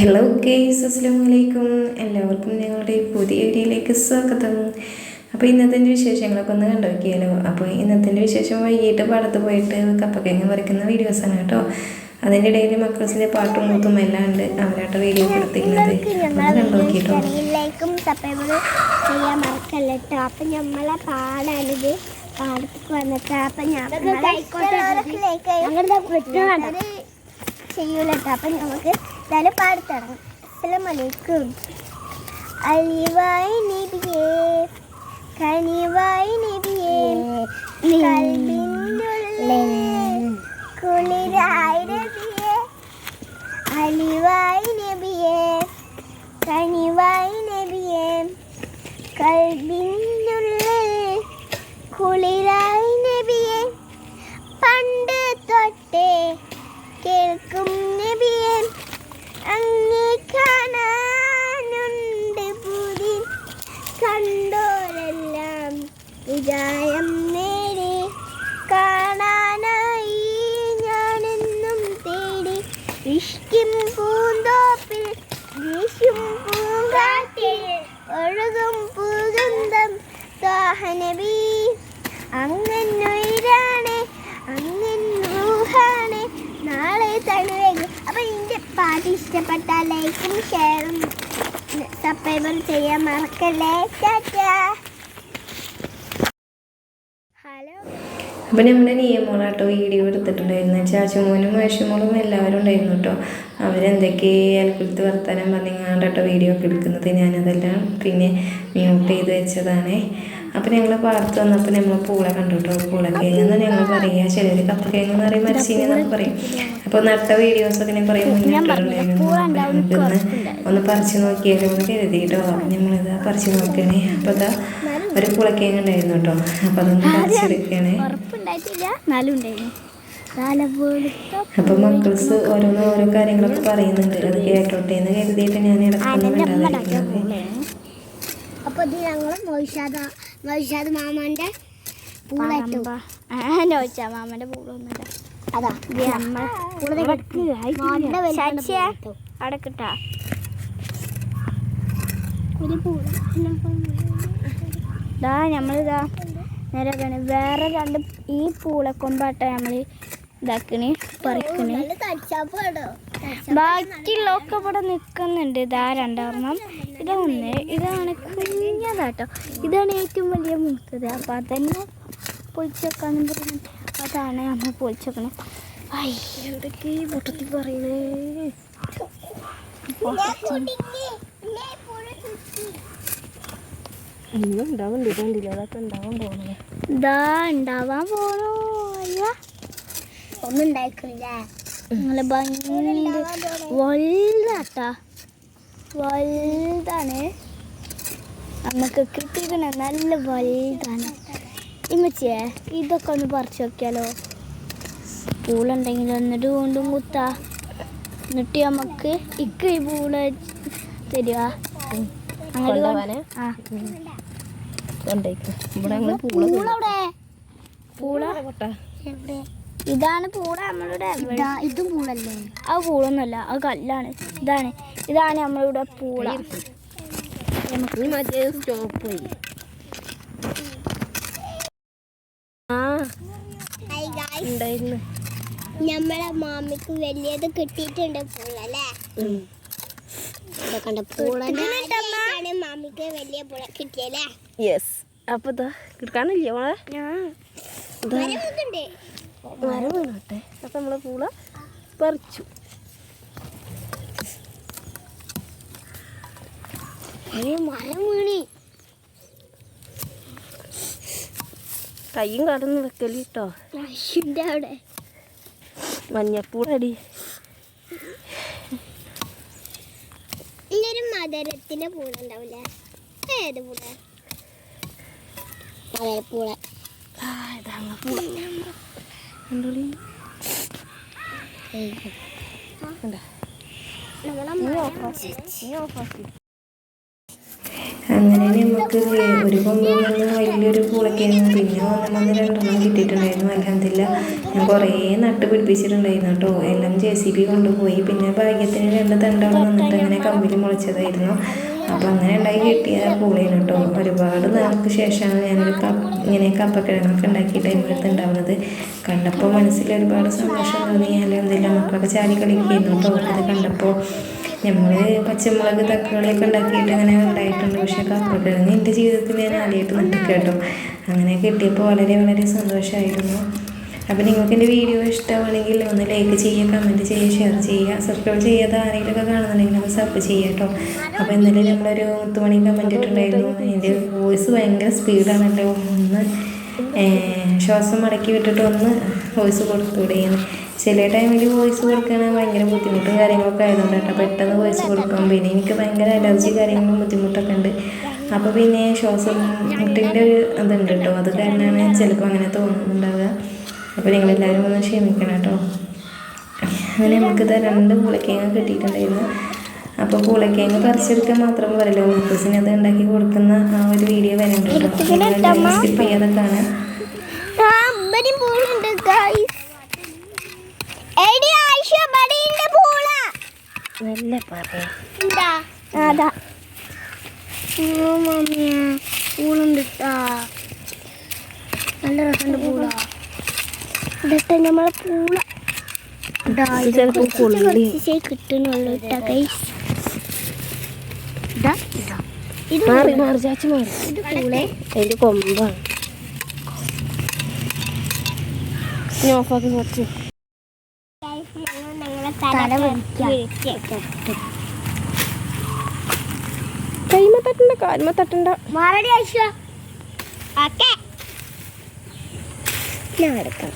Hello case അസ്സാം വലൈക്കും എല്ലാവർക്കും ഞങ്ങളുടെ പുതിയ വീഡിയോയിലേക്ക് സ്വാഗതം. അപ്പോൾ ഇന്നത്തെ വിശേഷങ്ങളൊക്കെ ഒന്ന് കണ്ടു നോക്കിയാലോ അപ്പോൾ ഇന്നത്തെ വിശേഷം വൈകിട്ട് പാടത്ത് പോയിട്ട് കപ്പക്കിഴങ്ങ് പറിക്കുന്ന വീഡിയോസാണ് കേട്ടോ. അതിന്റെ ഇടയിൽ മക്കൾസിന്റെ പാട്ടും കൂത്തും എല്ലാം ഉണ്ട്. അവരായിട്ട് വീഡിയോ കൊടുത്തിരുന്നത് കണ്ടു സബ്സ്ക്രൈബ് ചെയ്യാൻ മറക്കല്ല കേട്ടോ? അപ്പം നമ്മളെ പാടാണിത്. പാടത്തേക്ക് വന്നിട്ട് അപ്പം ഞങ്ങളുടെ ചെയ്യൂല കേട്ടോ അപ്പം നമുക്ക് എന്തായാലും പാടത്തിറങ്ങും. അസ്സലാമലൈക്കും അലിവായി നബിയേ കനിവായി നബിയേ കൽബിനുള്ളിൽ കുളിരായി നബിയേ അലിവായി നബിയേ കനിവായി നബിയേ കൽബിനുള്ളിൽ ഇഷ്കിം പൂന്തോപ്പിൽ വീശും പൂങ്കാറ്റിൽ ഒഴുകും പൂഗന്ധം ദാഹനബി. അങ്ങനുയിരാണ് അങ്ങൂഹാണ് നാളെ തണുവേകും അപ്പം എന്റെ പാട്ട് ഇഷ്ടപ്പെട്ടാൽ ലൈക്കും ഷെയറും സബ്സ്ക്രൈബും ചെയ്യാൻ മറക്കല്ലേ. ടാറ്റാ ഹലോ അപ്പോൾ നമ്മുടെ നിയമോളാട്ടോ വീഡിയോ എടുത്തിട്ടുണ്ടായിരുന്നു. ചാച്ചുമോനും മേശുമോളും എല്ലാവരും ഉണ്ടായിരുന്നു കേട്ടോ അവരെന്തൊക്കെ അൽക്കുലത്ത് വർത്താനം പറഞ്ഞാണ്ടാട്ടോ വീഡിയോ ഒക്കെ എടുക്കുന്നത് ഞാനതെല്ലാം പിന്നെ മ്യൂട്ട് ചെയ്ത് വെച്ചതാണേ. അപ്പോൾ ഞങ്ങൾ പാർത്ത് വന്നപ്പോൾ നമ്മൾ പൂള കണ്ടു കേട്ടോ പൂളക്കേങ്ങെന്ന് ഞങ്ങൾ പറയുക ചിലർ കപ്പക്കേങ്ങ് എന്ന് പറയും മരച്ചീനി എന്നൊക്കെ പറയും. അപ്പോൾ നട്ട വീഡിയോസൊക്കെ ഞാൻ പറയും മുന്നിട്ടുണ്ടായിരുന്നു നമുക്കൊന്ന് ഒന്ന് പറിച്ച് നോക്കിയാലോ എന്ന് കരുതി കേട്ടോ നമ്മളിത് പറിച്ച് നോക്കണേ. അപ്പോൾ അതാ ഒരു പുളക്കേങ്ങ ഉണ്ടായിരുന്നു കേട്ടോ. അപ്പൊ അതൊന്ന് അപ്പൊ മക്കൾസ് ഓരോന്ന് ഓരോ കാര്യങ്ങളൊക്കെ പറയുന്നുണ്ട്. അത് കേട്ടോട്ടെ. എന്ന് കരുതിയിട്ട് ഞാൻ ഇടക്കൊന്നും മിണ്ടാതിരിക്കുന്നത് അപ്പൊ ഇത് ഞങ്ങൾ മൊയ്ഷാദ മൊയ്ഷാദ് മാമാന്റെ പൂളിട്ടു നോച്ചാ മാമന്റെ പൂളൊന്നുമില്ല. അതാ കിട്ടാ. ഒരു പൂള. ഇതാ നമ്മളിതാ നേരെ വേറെ രണ്ട് ഈ പൂളക്കൊമ്പാട്ട നമ്മൾ ഇതാക്കണ് പറിക്കണ്. ബാക്കിയുള്ളൊക്കെ ഇവിടെ നിൽക്കുന്നുണ്ട് ഇതാ രണ്ടെണ്ണം ഇതൊന്ന് ഇതാണ് കുഞ്ഞതാട്ടോ. ഇതാണ് ഏറ്റവും വലിയ മൂത്തത്. അപ്പം അതന്നെ പൊളിച്ചേക്കാന്ന് പറയുന്നത്. അതാണ് നമ്മൾ പൊളിച്ചേക്കണേ. ഐ എന്തൊക്കെ പൊട്ടത്തിൽ പറയണേ. ഉണ്ടാവുന്നുണ്ട് കണ്ടില്ല അതൊക്കെ ഉണ്ടാവാൻ പോകുന്നത് ഇതാ ഉണ്ടാവാൻ പോണോ. ഒന്നും ഉണ്ടായിക്കില്ല നിങ്ങളെ ഭംഗിയുണ്ട്. വലുതാട്ടാ. വലുതാണ്. നമുക്ക് കിട്ടിയിരിക്കണ നല്ല വലുതാണ്. ഇമ്മച്ചിയെ ഇതൊക്കെ ഒന്ന് പറിച്ചു നോക്കിയാലോ? പൂളുണ്ടെങ്കിൽ എന്നിട്ട് കൊണ്ടും കുത്താ. എന്നിട്ട് നമുക്ക് ഇക്ക് ഈ പൂൾ തരുക അങ്ങനെ ആ ഇവിടെ ഞങ്ങൾ പൂള പൂളവിടെ പൂള ഇതാണ് പൂള നമ്മളുടെ ഇതും പൂളല്ലേ? ആ പൂളൊന്നുമല്ല ആ കല്ലാണ്. ഇതാണ്. ഇതാണ് നമ്മളിവിടെ പൂള. നമുക്ക് മറ്റേ സ്റ്റോപ്പ് പോയി ആ ഉണ്ടായിരുന്നു. നമ്മളെ മാമിക്ക് വലിയത് കിട്ടിയിട്ടുണ്ട് പൂളല്ലേ പൂളാണ് മാമിക്ക് വലിയ പൂള കിട്ടിയല്ലേ? യെസ് ഇതാ കിടക്കാനില്ല മോളെ? മരം വീണോട്ടെ. അപ്പം നമ്മളെ പൂള പറിച്ചു. മരം വീണി. കയ്യും കടന്ന് വെക്കൽ കേട്ടോ അവിടെ. മഞ്ഞപ്പൂളടി. ഇന്നൊരു മധുരത്തിന്റെ പൂള. ഉണ്ടാവില്ല ഏത് പൂള. മധുരപ്പൂള പൂള കണ്ടോളി കണ്ടാ? നീ ഓഫാക്കി നീ ഓഫാക്കി അങ്ങനെ നമുക്ക് ഒരു കൊമ്പിൽ വന്ന് വലിയൊരു പൂളക്കായിരുന്നു പിന്നെ ഒന്ന് വന്ന് രണ്ടെണ്ണം കിട്ടിയിട്ടുണ്ടായിരുന്നു. അല്ലാതില്ല ഞാൻ കുറേ നട്ട് പിടിപ്പിച്ചിട്ടുണ്ടായിരുന്നു കേട്ടോ എല്ലാം ജെ സി ബി കൊണ്ടുപോയി. പിന്നെ ഭാഗ്യത്തിന് രണ്ട് തണ്ടവിടെ നിന്നിട്ട് അങ്ങനെ കമ്പിൽ മുളച്ചതായിരുന്നു. അപ്പോൾ അങ്ങനെ ഉണ്ടായി കിട്ടിയ പൂളയാണ് കേട്ടോ ഒരുപാട് നാൾക്ക് ശേഷമാണ് ഞാനൊരു കപ്പ് ഇങ്ങനെ കപ്പക്കിഴങ്ങൊക്കെ ഉണ്ടാക്കിയിട്ട് ടൈമിലെടുത്ത് ഉണ്ടാവുന്നത്. കണ്ടപ്പോൾ മനസ്സിൽ ഒരുപാട് സന്തോഷം തോന്നി അല്ലെന്നില്ല മക്കളൊക്കെ ചാടി കളിക്കുന്നു കേട്ടോ അത് കണ്ടപ്പോൾ നമ്മൾ പച്ചമുളക് തക്കാളിയൊക്കെ ഉണ്ടാക്കിയിട്ട് അങ്ങനെ ഉണ്ടായിട്ടുണ്ട്. പക്ഷേ കപ്പക്കിഴങ്ങ് എന്റെ ജീവിതത്തിൽ ഞാൻ ആദ്യമായിട്ട് നട്ടു കേട്ടോ. അങ്ങനെ കിട്ടിയപ്പോൾ വളരെ വളരെ സന്തോഷമായിരുന്നു അപ്പോൾ നിങ്ങൾക്ക് എന്റെ വീഡിയോ ഇഷ്ടമാണെങ്കിൽ ഒന്ന് ലൈക്ക് ചെയ്യുക കമന്റ് ചെയ്യുക ഷെയർ ചെയ്യുക സബ്സ്ക്രൈബ് ചെയ്യാതെ ആരെങ്കിലുമൊക്കെ കാണുന്നുണ്ടെങ്കിൽ ഒന്ന് സബ് ചെയ്യുക കേട്ടോ. അപ്പോൾ ഇന്നലെ നമ്മളൊരു മുത്തുമണി കമന്റ് ഇട്ടിട്ടുണ്ടായിരുന്നു. എന്റെ വോയിസ് ഭയങ്കര സ്പീഡാണല്ലോ ഒന്ന് ശ്വാസം മടക്കി വിട്ടിട്ട് ഒന്ന് വോയിസ് കൊടുത്തുകൂടെയെന്ന് ചില ടൈമിൽ വോയിസ് കൊടുക്കാൻ ഭയങ്കര ബുദ്ധിമുട്ടും കാര്യങ്ങളൊക്കെ ആയതുകൊണ്ട് കേട്ടോ. പെട്ടെന്ന് വോയിസ് കൊടുക്കും പിന്നെ എനിക്ക് ഭയങ്കര അലർജി കാര്യങ്ങളും ബുദ്ധിമുട്ടൊക്കെ ഉണ്ട്. അപ്പോൾ പിന്നെ ശ്വാസം മുട്ടിന്റെ ഒരു ഇതുണ്ട് കേട്ടോ. അത് കാരണമാണ് ചിലപ്പോൾ അങ്ങനെ തോന്നുന്നുണ്ടാവുക. അപ്പോൾ നിങ്ങളെല്ലാവരും ഒന്ന് ക്ഷമിക്കണം കേട്ടോ. അങ്ങനെ നമുക്കിത് രണ്ട് പൂളക്കേങ്ങ കിട്ടിയിട്ടുണ്ടായിരുന്നു. അപ്പോൾ പൂളക്കേങ്ങ പറിച്ചെടുക്കാൻ മാത്രം പറയല്ലോ മുത്തസിന് അത് ഉണ്ടാക്കി കൊടുക്കുന്ന ആ ഒരു വീഡിയോ കേട്ടോ. സ്കിപ്പ് ചെയ്യാതെ കാണാം നല്ല രസമുണ്ട് പൂള. ഇതൊക്കെ നമ്മളെ പൂള. കിട്ടുന്നുള്ളൂ മാറി മാറി ചാച്ചി മാറി. അതിന്റെ കൊമ്പാണ്. ഓഫാക്കി കുറച്ച്. കൈമ തട്ടണ്ട കാൽമ തട്ടണ്ട മറുപടി ഓക്കെ. ഞാൻ എടുക്കാം.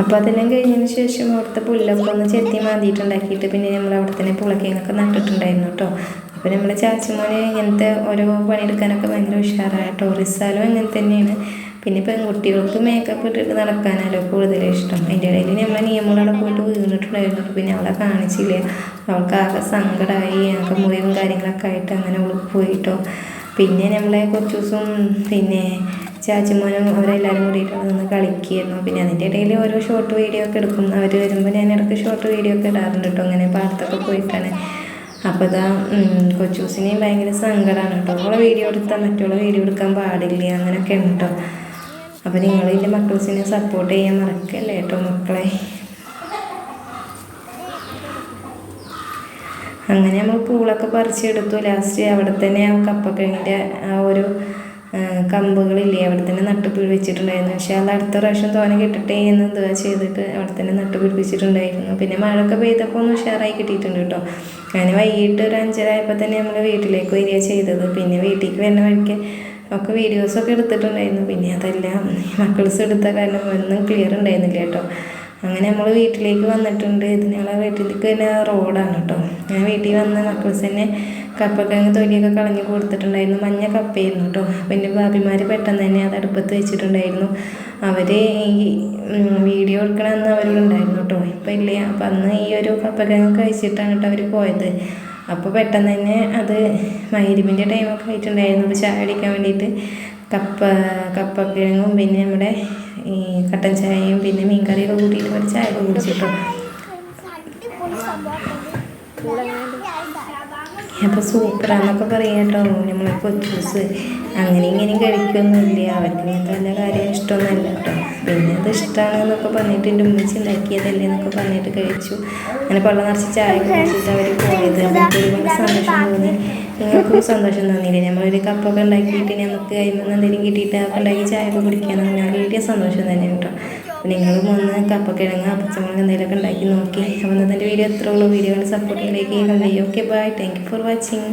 അപ്പോൾ അതെല്ലാം കഴിഞ്ഞതിന് ശേഷം അവിടുത്തെ പുല്ലൊക്കെ ഒന്ന് ചെത്തി മാന്തിയിട്ടുണ്ടാക്കിയിട്ട് പിന്നെ നമ്മൾ അവിടെ തന്നെ പുളക്കേങ്ങൊക്കെ നട്ടിട്ടുണ്ടായിരുന്നു കേട്ടോ. അപ്പോൾ നമ്മൾ ചാച്ചിമോന് ഇങ്ങനത്തെ ഓരോ പണിയെടുക്കാനൊക്കെ ഭയങ്കര ഉഷാറായ കേട്ടോ റിസാലും അങ്ങനെ തന്നെയാണ്. പിന്നെ പെൺകുട്ടികൾക്ക് മേക്കപ്പ് ഇട്ടിട്ട് നടക്കാനല്ലോ കൂടുതൽ ഇഷ്ടം. അതിന്റെ ഇടയിൽ നമ്മളെ നിയമങ്ങളവിടെ പോയിട്ട് വീണിട്ടുണ്ടായിരുന്നു. പിന്നെ അവളെ കാണിച്ചില്ല. അവൾക്ക് ആകെ സങ്കടമായി ഞങ്ങൾക്ക് മുറിവും കാര്യങ്ങളൊക്കെ ആയിട്ട് അങ്ങനെ അവൾ പോയിട്ടോ. പിന്നെ നമ്മളെ കുറച്ച് ദിവസം പിന്നെ ചാച്ചിമോനും അവരെല്ലാവരും കൂടിയിട്ട് നിന്ന് കളിക്കുകയായിരുന്നു. പിന്നെ അതിന്റെ ഇടയിൽ ഓരോ ഷോർട്ട് വീഡിയോ ഒക്കെ എടുക്കും. അവർ വരുമ്പോൾ ഞാൻ ഇടയ്ക്ക് ഷോർട്ട് വീഡിയോ ഒക്കെ ഇടാറുണ്ട് കേട്ടോ അങ്ങനെ പാടത്തൊക്കെ പോയിട്ടാണ്. അപ്പോൾ ഇതാ കൊച്ചൂസിനെയും ഭയങ്കര സങ്കടമാണ് കേട്ടോ അവളെ വീഡിയോ എടുത്താൽ മറ്റുള്ള വീഡിയോ എടുക്കാൻ പാടില്ല. അങ്ങനെയൊക്കെ ഉണ്ട് കേട്ടോ അപ്പോൾ നിങ്ങൾ എന്റെ മക്കൾസിനെ സപ്പോർട്ട് ചെയ്യാൻ മറക്കല്ലേ കേട്ടോ മക്കളെ? അങ്ങനെ നമ്മൾ പൂളൊക്കെ പറിച്ചെടുത്തു. ലാസ്റ്റ് അവിടെ തന്നെ ആ കപ്പക്കിഴങ്ങിന്റെ ആ ഒരു കമ്പുകളില്ലേ അവിടെ തന്നെ നട്ട് പിടിപ്പിച്ചിട്ടുണ്ടായിരുന്നു. പക്ഷേ അത് അടുത്ത പ്രാവശ്യം തോന കിട്ടട്ടെ എന്ന് ഇതുക ചെയ്തിട്ട് അവിടെ തന്നെ നട്ട് പിടിപ്പിച്ചിട്ടുണ്ടായിരുന്നു. പിന്നെ മഴയൊക്കെ പെയ്തപ്പോൾ ഒന്ന് ഉഷാറായി കിട്ടിയിട്ടുണ്ട് കേട്ടോ അങ്ങനെ വൈകിട്ട് ഒരു അഞ്ചര ആയപ്പോൾ തന്നെ നമ്മൾ വീട്ടിലേക്ക് വരിക ചെയ്തത്. പിന്നെ വീട്ടിലേക്ക് വരുന്ന വഴിക്ക് ഒക്കെ വീഡിയോസൊക്കെ എടുത്തിട്ടുണ്ടായിരുന്നു. പിന്നെ അതെല്ലാം മക്കൾസ് എടുത്ത കാരണം ഒന്നും ക്ലിയർ ഉണ്ടായിരുന്നില്ല കേട്ടോ. അങ്ങനെ നമ്മൾ വീട്ടിലേക്ക് വന്നിട്ടുണ്ട്. ഇത് ഞങ്ങളെ വീട്ടിലേക്ക് തന്നെ റോഡാണ് കേട്ടോ. ഞാൻ വീട്ടിൽ വന്ന് മക്കൾസ് തന്നെ കപ്പക്കിഴങ്ങ് തൊലിയൊക്കെ കളഞ്ഞ് കൊടുത്തിട്ടുണ്ടായിരുന്നു. മഞ്ഞ കപ്പയായിരുന്നു കേട്ടോ. പിന്നെ ഭാബിമാർ പെട്ടെന്ന് തന്നെ അത് അടുപ്പത്ത് വെച്ചിട്ടുണ്ടായിരുന്നു. അവർ ഈ വീഡിയോ എടുക്കണമെന്ന് അവരോടുണ്ടായിരുന്നു കേട്ടോ. ഇപ്പം ഇല്ല. അപ്പം അന്ന് ഈ ഒരു കപ്പക്കിഴങ്ങ് കഴിച്ചിട്ടാണ് കേട്ടോ അവർ പോയത്. അപ്പോൾ പെട്ടെന്ന് തന്നെ അത് മൈരിമിന്റെ ടൈമൊക്കെ ആയിട്ടുണ്ടായിരുന്നു. അപ്പോൾ ചായ അടിക്കാൻ വേണ്ടിയിട്ട് കപ്പ കപ്പക്കിഴങ്ങും പിന്നെ നമ്മുടെ ഈ കട്ടൻ ചായയും പിന്നെ മീൻകറിയൊക്കെ കൂട്ടിയിട്ട് ഒരു ചായ കുടിച്ചിട്ടു അപ്പോൾ സൂപ്പറാന്നൊക്കെ പറയാം കേട്ടോ. നമ്മളെ കൊച്ചൂസ് അങ്ങനെ ഇങ്ങനെയും കഴിക്കൊന്നുമില്ല. അവർക്ക് ഇങ്ങനത്തെ വല്ല കാര്യം ഇഷ്ടമൊന്നുമല്ല കേട്ടോ. പിന്നെ അത് ഇഷ്ടമാണെന്നൊക്കെ പറഞ്ഞിട്ട് എന്റെ ഉമ്മച്ചി ഉണ്ടാക്കിയതല്ലേ എന്നൊക്കെ പറഞ്ഞിട്ട് കഴിച്ചു. അങ്ങനെ പള്ള നിറച്ച് ചായ കുടിച്ചിട്ട് അവർ പോയത്. നിങ്ങൾക്കും സന്തോഷം തോന്നിയില്ല? നമ്മളൊരു കപ്പൊക്കെ ഉണ്ടാക്കിയിട്ട് നമുക്ക് അതിൽ എന്തെങ്കിലും കിട്ടിയിട്ട് അതൊക്കെ ഉണ്ടാക്കി ചായ ഒക്കെ കുടിക്കാൻ ഞാൻ വലിയ സന്തോഷം തന്നെ കേട്ടോ. അപ്പോൾ നിങ്ങളും ഒന്ന് കപ്പക്കിഴങ്ങ് പച്ചമുളക് എന്തെങ്കിലുമൊക്കെ ഉണ്ടാക്കി നോക്കി. അപ്പോൾ ഇന്നത്തെ വീഡിയോ എത്ര ഉള്ളൂ. വീഡിയോ സപ്പോർട്ട് ചെയ്യിലേക്ക് കണ്ടു okay bye thank you for watching